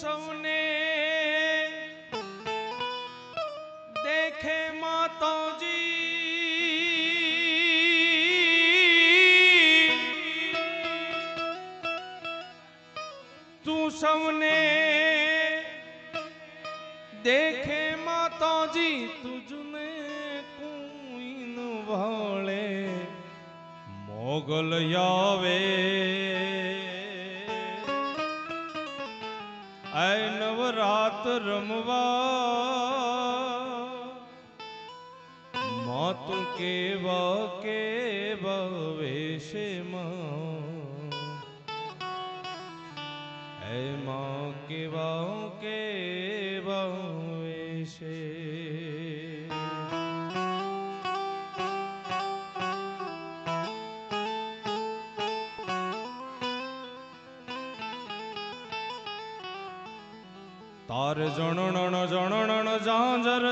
সৌনে માતું કેવા કેવા વેશમાં હે માં કેવા કેવા વેશે તાર જણણ જણણ ઝાંઝર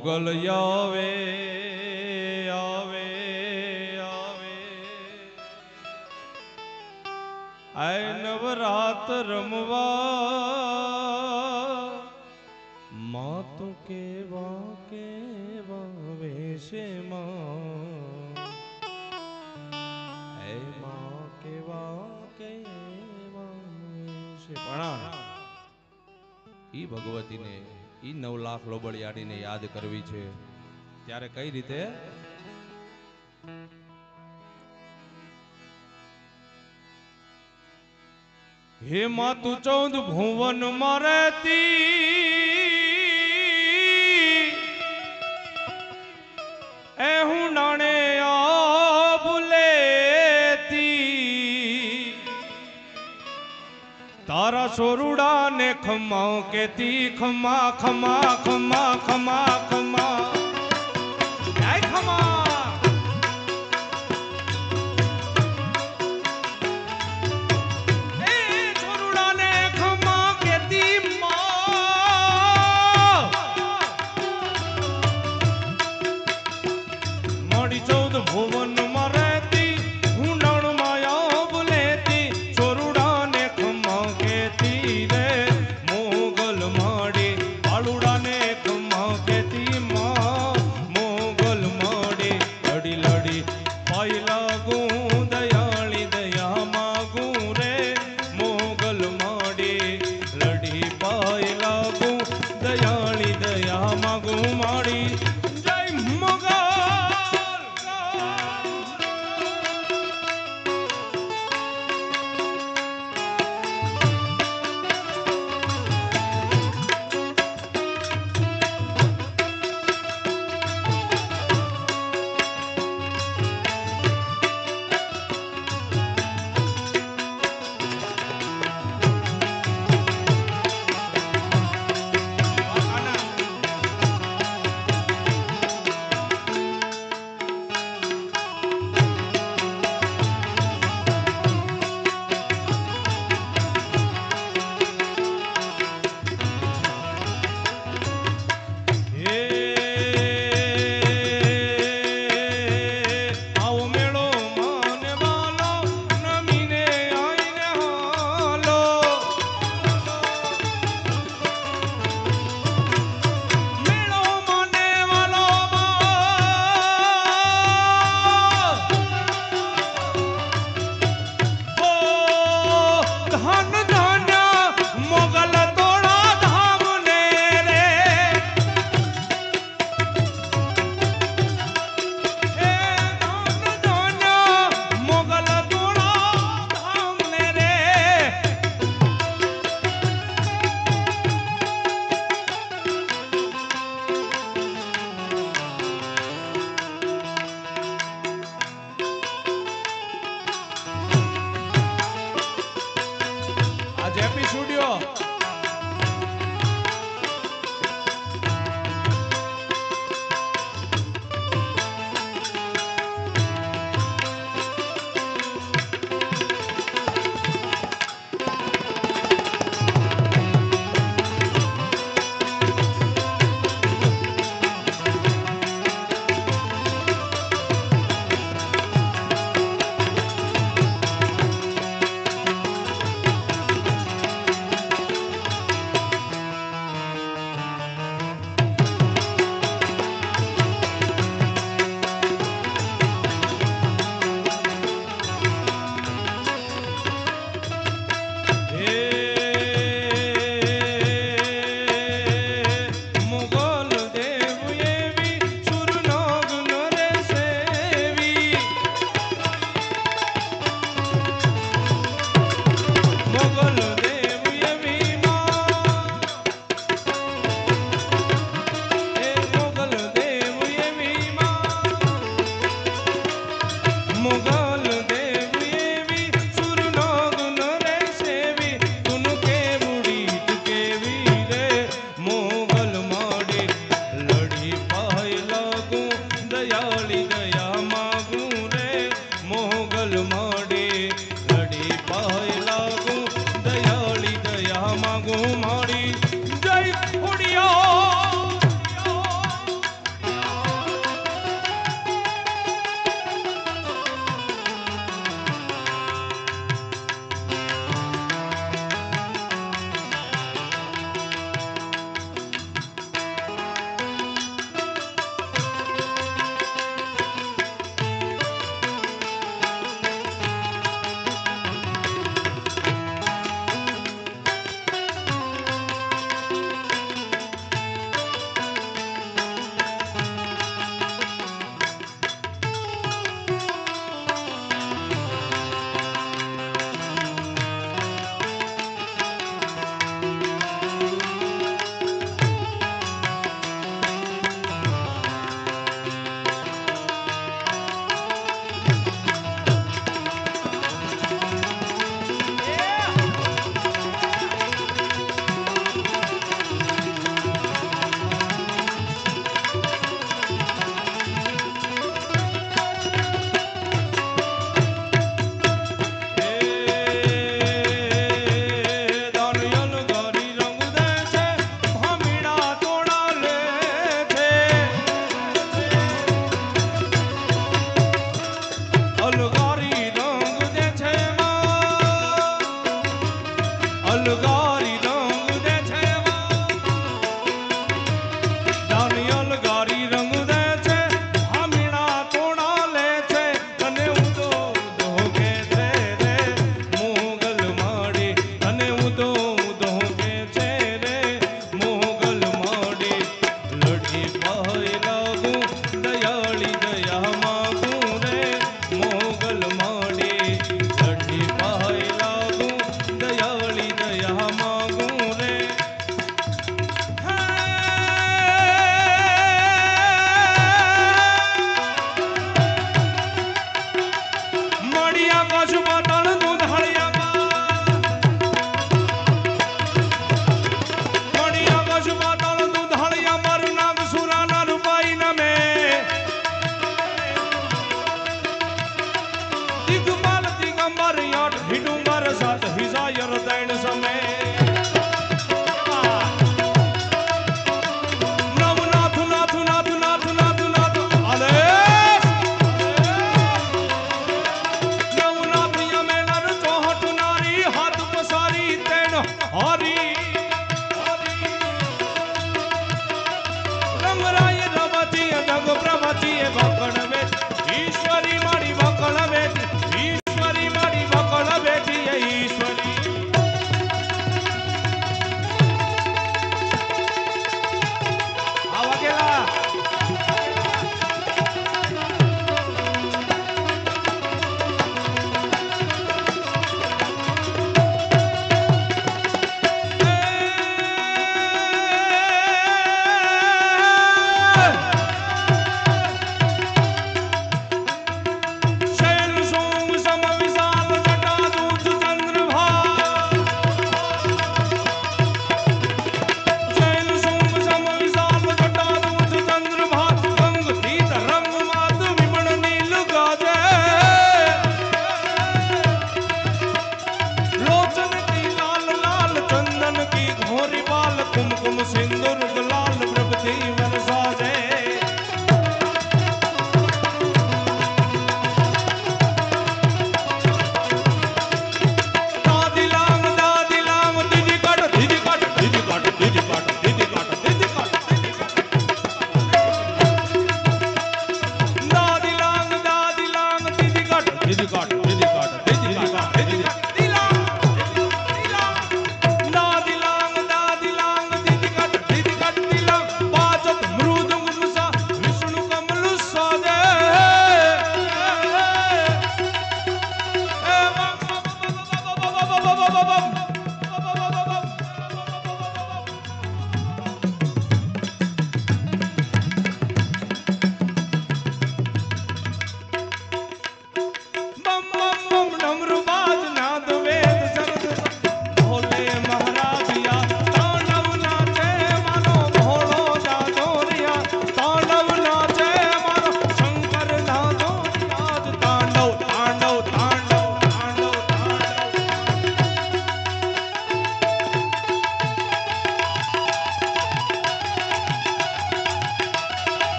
મોગલ આવે આવે આવે. આય નવરાત રમવા, માતું કેવા કેવા વેશે માં હે માં કેવા કેવા વેશે પણ ઈ ભગવતીને ઈ નવ લાખ લોબડિયાડીને યાદ કરવી છે. ત્યારે કઈ રીતે? હે માતુ ચૌદ ભુવન મરેતી સોરુડા ને ખમા કેતી ખમા ખમા ખમા ખમા ખમા. જય ખમા. દયા માગું માડી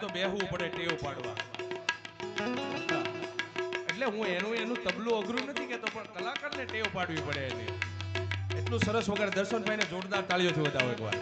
તો બેહવું પડે ટેવ પાડવા. એટલે હું એનું એનું તબલું અઘરું નથી કહેતો, પણ કલાકારને ટેવ પાડવી પડે એની. એટલું સરસ વગર દર્શનભાઈને જોરદાર તાળીઓથી વધાવો એકવાર.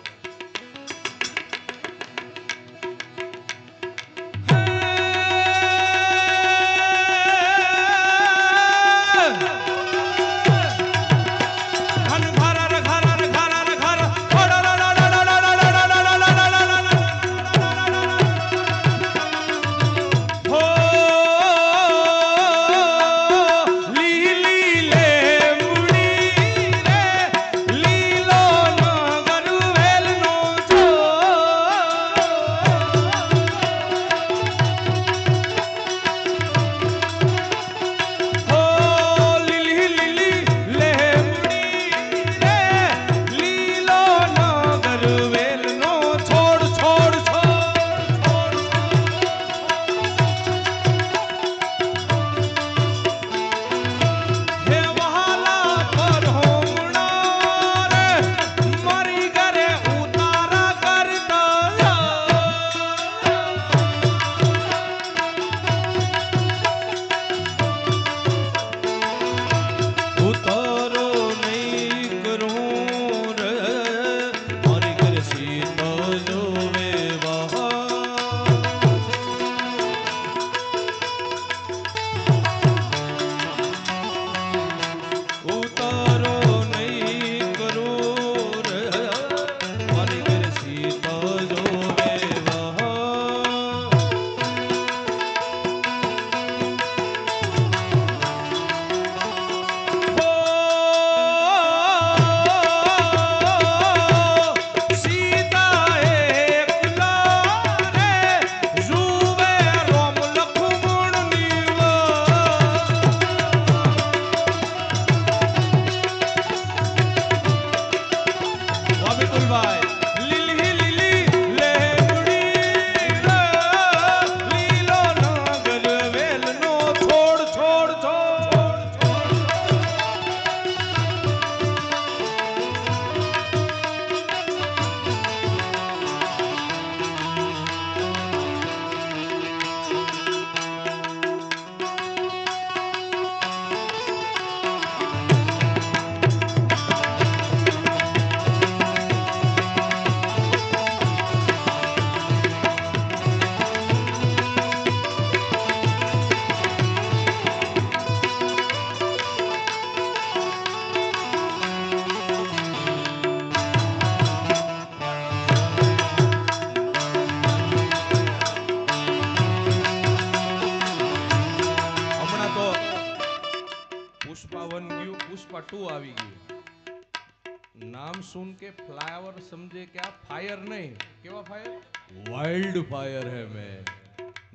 વાઇલ્ડ ફાયર હે મેં.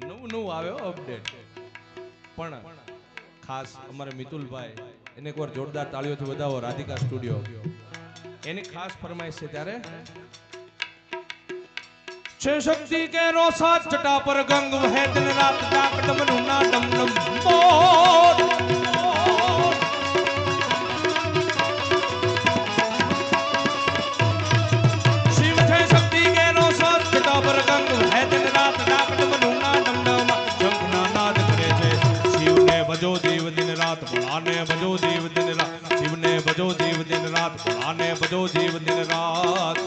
નવું નવું આવ્યો અપડેટ પણ ખાસ અમારે મિતુલભાઈ, એને એકવાર જોરદાર તાળીઓથી વધાવો, રાધિકા સ્ટુડિયો. એની ખાસ ફરમાઈશ છે ત્યારે, છે શક્તિ કે રો સાત ચટા પર ગંગ વહે દિન રાત ડાક ડમ નુના ડમ ડમ મોર. ભોળાને ભજો દેવ દિન રાત શિવને ભજો દેવ દિન રાત ભોળાને ભજો દેવ દિન રાત.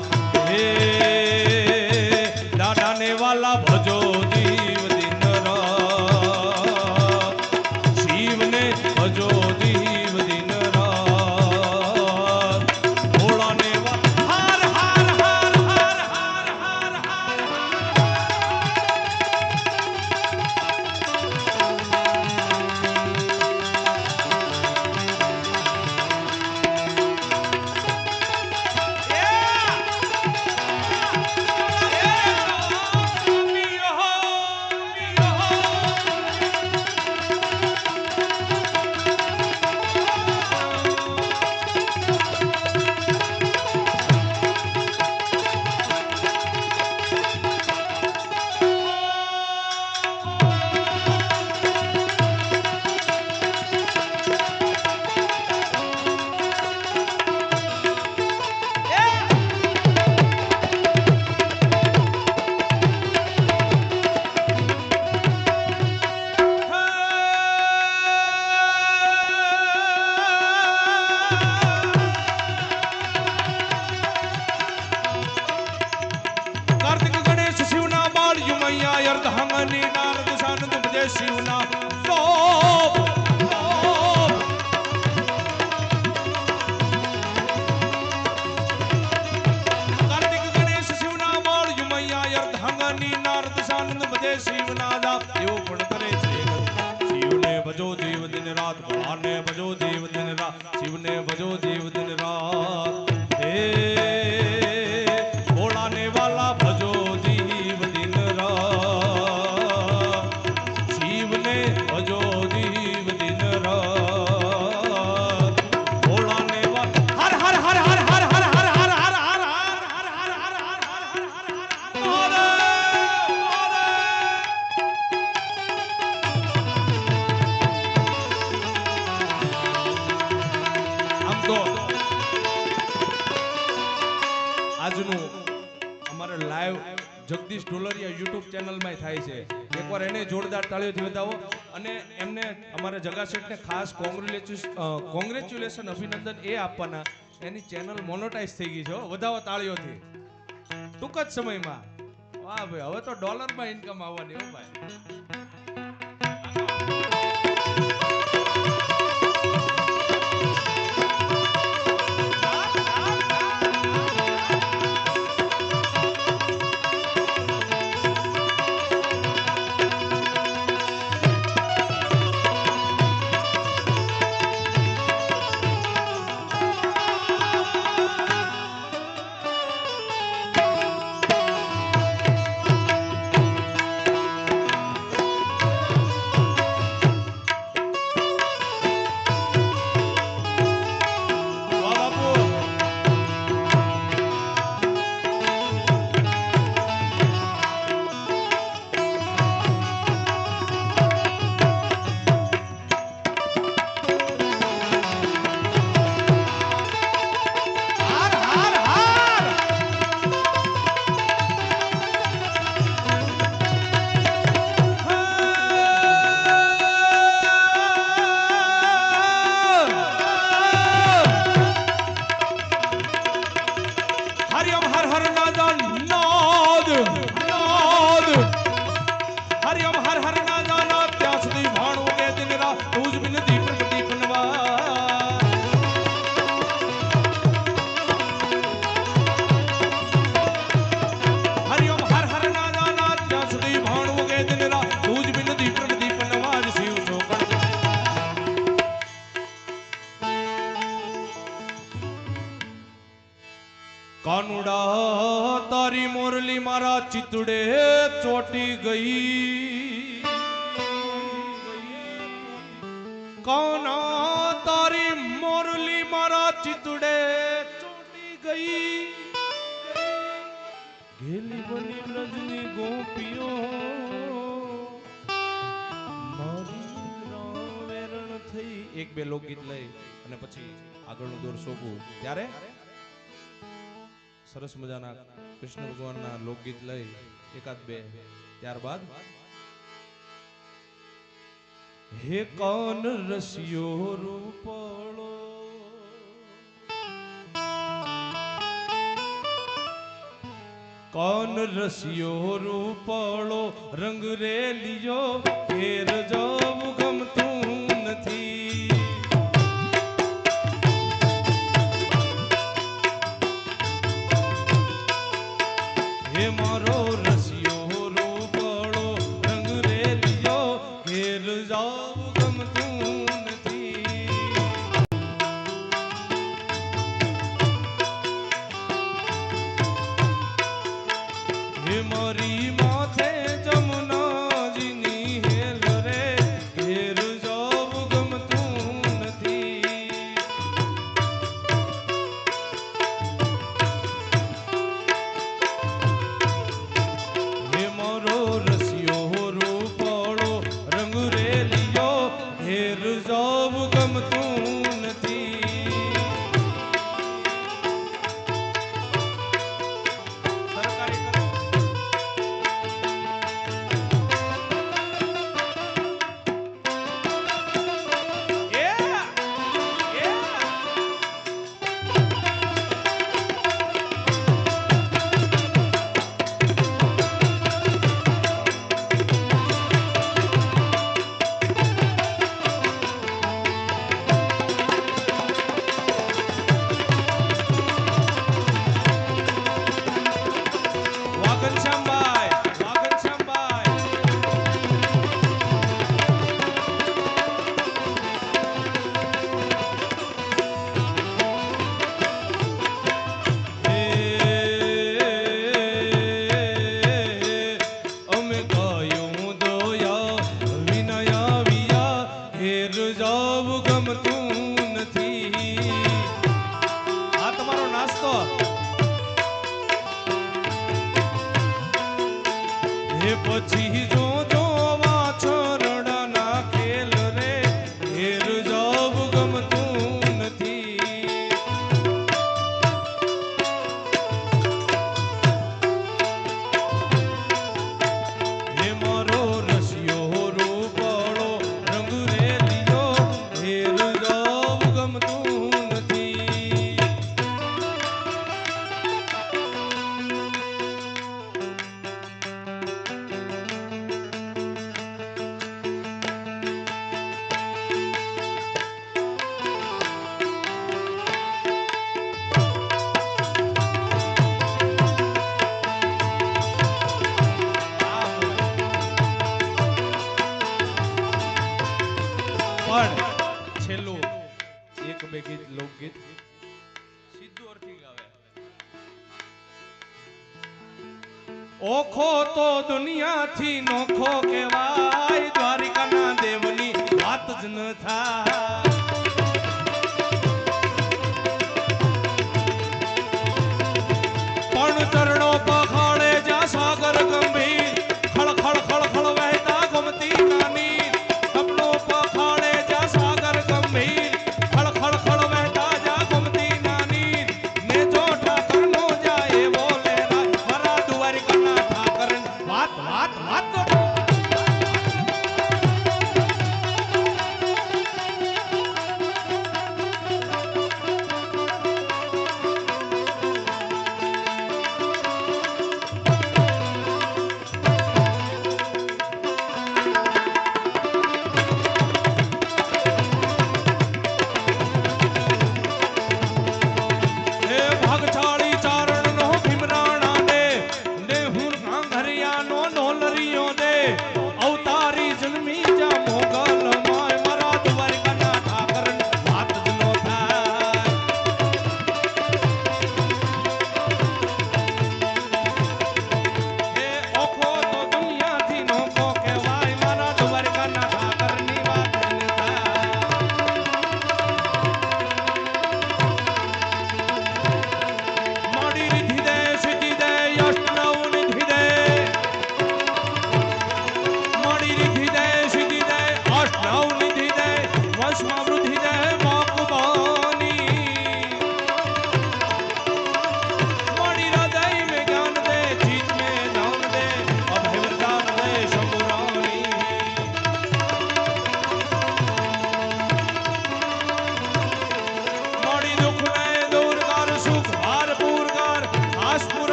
હે અમારા શેઠને ખાસ કોંગ્રેચ્યુલેશન અભિનંદન એ આપવાના. એની ચેનલ મોનોટાઈઝ થઈ ગઈ છે. વધાવો તાળીઓથી. ટૂંક જ સમયમાં. વાહ ભાઈ, હવે તો ડોલરમાં ઇન્કમ આવવાની ભાઈ. કાનુડા, તારી મોરલી મારા ચિતડે ચોટી ગઈ. કાના, તારી મોરલી મારા ચિતડે ચોટી ગઈ. ઘેલી બની વ્રજની ગોપીઓ એક બે લોકગીત લઈ અને પછી આગળનું દોર સોંપવું ત્યારે સરસ મજાના કૃષ્ણ ભગવાનના લોકગીત લઈ એકાદ બે. ત્યારબાદ, હે કાન રસિયો રૂપળો? કાન રસિયો રૂપળો? રંગ રે લિયો ઘેર જવું ગીત સીધું અર્થી ગાવે ઓખો તો દુનિયાથી નોખો કહેવાય, દ્વારિકાના દેવની વાત જ ન થાય.